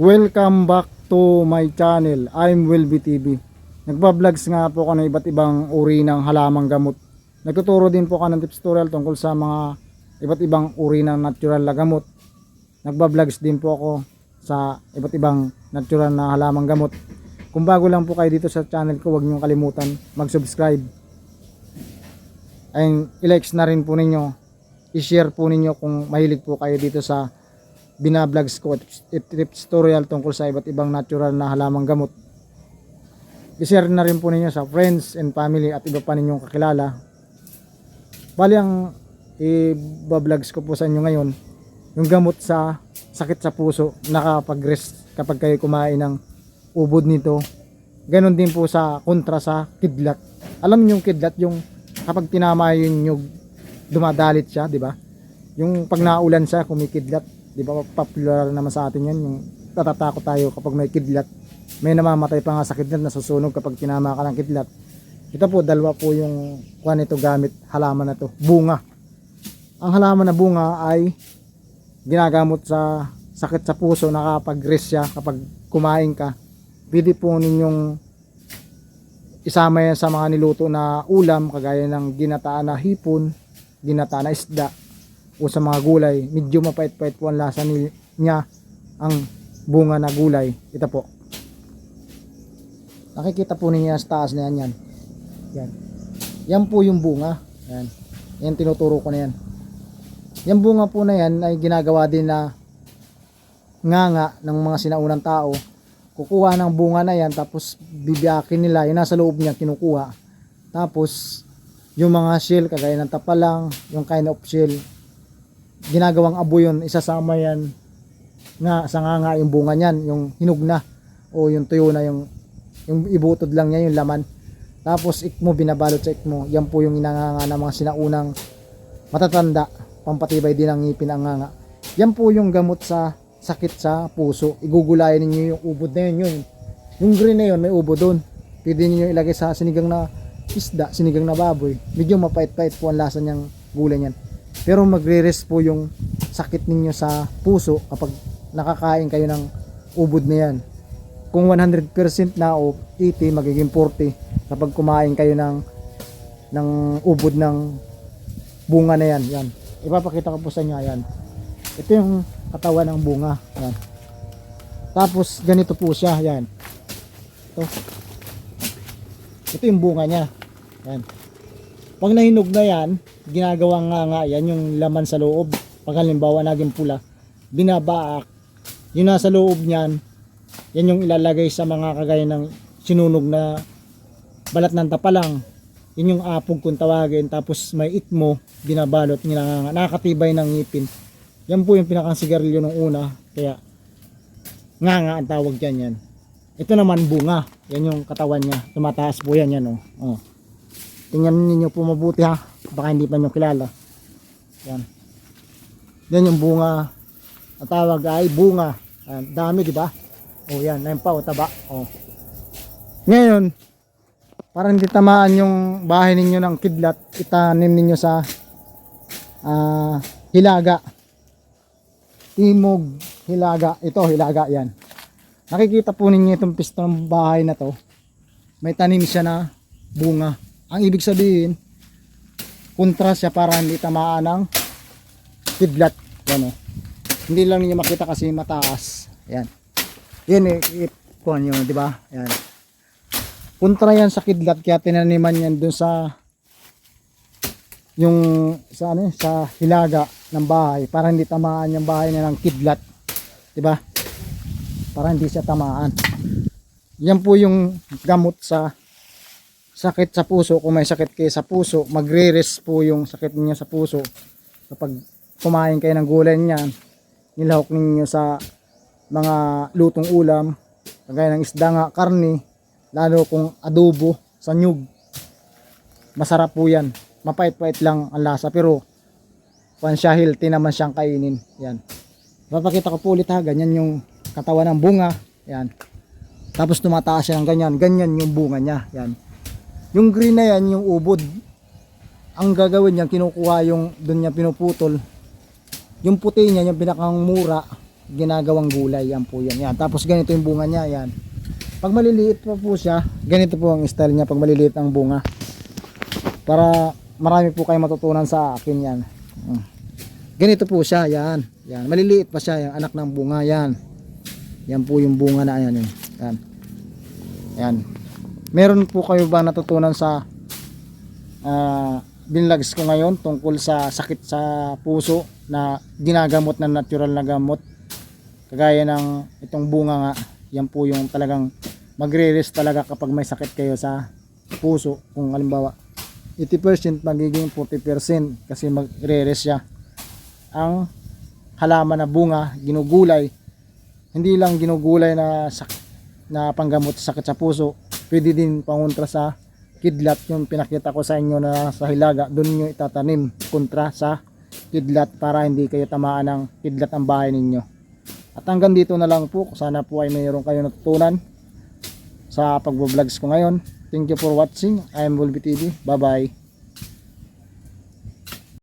Welcome back to my channel. I'm Wilby TV. Nagba-vlogs nga po ako ng iba't ibang uri ng halamang gamot. Nagtuturo din po ako ng tips tutorial tungkol sa mga iba't ibang uri ng natural na gamot. Nagba-vlogs din po ako sa iba't ibang natural na halamang gamot. Kung bago lang po kayo dito sa channel ko, huwag niyong kalimutan mag-subscribe. And i-likes na rin po ninyo. I-share po ninyo kung mahilig po kayo dito sa binablogs ko at tutorial tungkol sa iba't ibang natural na halamang gamot. I-share na rin po ninyo sa friends and family at iba pa ninyong kakilala. Bali ang i-vlogs ko po sa inyo ngayon, yung gamot sa sakit sa puso, nakapag-rest kapag kayo kumain ng ubod nito. Ganon din po sa kontra sa kidlat. Alam niyo yung kidlat, yung kapag tinama yun yung dumadalit siya, di ba? Yung pag naulan siya, kumikidlat, di ba popular naman sa atin yan, yung tayo kapag may kidlat. May namamatay pa nga sa kidlat, nasusunog kapag tinama ka ng kidlat. Ito po, dalawa po yung kuha nito gamit, halaman na to, bunga. Ang halaman na bunga ay ginagamot sa sakit sa puso, nakapag-rest siya kapag kumain ka. Pwede po ninyong isama yan sa mga niluto na ulam, kagaya ng ginataan na hipon, ginataan na isda, o sa mga gulay. Medyo mapait-pait po ang lasa ni, niya ang bunga na gulay. Ito po. Nakikita po ninyo sa taas na yan. Yan. yan. Yan po yung bunga. Yan. Yan tinuturo ko na yan. Yan bunga po na yan ay ginagawa din na nganga ng mga sinaunang tao. Kukuha ng bunga na yan tapos bibiyakin nila. Yung nasa loob niya kinukuha. Tapos yung mga shell kagaya ng tapalang, yung kind of shell ginagawang abo yun, isasama yan nga sa nga nga yung bunga niyan, yung hinog na o yung tuyo na yung yung ibutod lang niya yung laman. Tapos ikmo binabalot sa ikmo. Yan po yung inanganga ng mga sinaunang matatanda. Pampatibay din ang ngipin ang nganga. Yan po yung gamot sa sakit sa puso. Igugulayan ninyo yung ubod na yun. Yun. Yung green na yun, may ubod doon. Pwede niyo ilagay sa sinigang na isda, sinigang na baboy. Medyo mapait-pait po ang lasa niyang gulay niyan. Pero magre-rest po yung sakit ninyo sa puso kapag nakakain kayo ng ubod na yan. Kung 100% na o 80, magiging 40 kapag kumain kayo ng ng ubod ng bunga na yan. Yan. Ipapakita ko po sa inyo. Yan. Ito yung katawan ng bunga. Yan. Tapos ganito po siya. Yan. Ito. Ito yung bunga niya. Yan. Pag nahinog na yan, ginagawang nga nga yan yung laman sa loob. Pag halimbawa naging pula, binabaak. Yung nasa loob niyan, yan yung ilalagay sa mga kagaya ng sinunog na balat ng tapalang. Yun yung apog kung tawagin. Tapos may itmo, binabalot, nilanganga. Nakakatibay ng ngipin. Yan po yung pinakang sigarilyo nung una. Kaya, nga nga ang tawag dyan yan. Ito naman bunga. Yan yung katawan niya. Tumataas po yan yan oh. oh. Tingnan ninyo po mabuti ha. Baka hindi pa nyo kilala. Yan. Yan yung bunga. Ang tawag ay bunga. Yan. Dami di ba? Oh yan. Yan pa o taba. Oh. Ngayon, para hindi tamaan yung bahay ninyo ng kidlat, itanim ninyo sa ah, hilaga. Timog hilaga. Ito hilaga yan. Nakikita po ninyo itong pisto ng bahay na to. May tanim siya na bunga. Ang ibig sabihin, kontra siya para hindi tamaan ng kidlat. Yan oh. Hindi lang ninyo makita kasi mataas. Yan. Yan eh, ipon yun, di ba? Yan. Kontra yan sa kidlat kaya tinaniman yan dun sa yung sa ano sa hilaga ng bahay para hindi tamaan yung bahay na ng kidlat. Di ba? Para hindi siya tamaan. Yan po yung gamot sa sakit sa puso, kung may sakit kayo sa puso, magre-rest po yung sakit niyo sa puso. Kapag kumain kayo ng gulay niyan, nilahok ninyo sa mga lutong ulam, kagaya ng isda nga, karne, lalo kung adobo sa nyug. Masarap po yan. Mapait-pait lang ang lasa, pero kung siya healthy naman siyang kainin. Yan. Papakita ko po ulit ha, ganyan yung katawan ng bunga. Yan. Tapos tumataas siya ng ganyan. Ganyan yung bunga niya. Yan. Yung green na yan, yung ubod. Ang gagawin niya, kinukuha yung doon niya pinuputol. Yung puti niya, yung pinakang mura, ginagawang gulay. Yan po yan. yan. Tapos ganito yung bunga niya. Yan. Pag maliliit pa po siya, ganito po ang style niya pag maliliit ang bunga. Para marami po kayong matutunan sa akin yan. Mm. Ganito po siya. Yan. Yan. Maliliit pa siya. Yung anak ng bunga. Yan. Yan po yung bunga na yan. Yan. Yan. Meron po kayo ba natutunan sa ah binlags ko ngayon tungkol sa sakit sa puso na ginagamot na natural na gamot? Kagaya ng itong bunga nga yan po yung talagang magre-rest talaga kapag may sakit kayo sa puso. Kung halimbawa 80% magiging 40% kasi magre-rest siya. Ang halaman na bunga ginugulay hindi lang ginugulay na sak na panggamot sa sakit sa puso pwede din pangontra sa kidlat yung pinakita ko sa inyo na sa hilaga. Doon nyo itatanim kontra sa kidlat para hindi kayo tamaan ng kidlat ang bahay ninyo. At hanggang dito na lang po. Sana po ay mayroon kayo natutunan sa pagbo-vlogs ko ngayon. Thank you for watching. I am Volby TV bye bye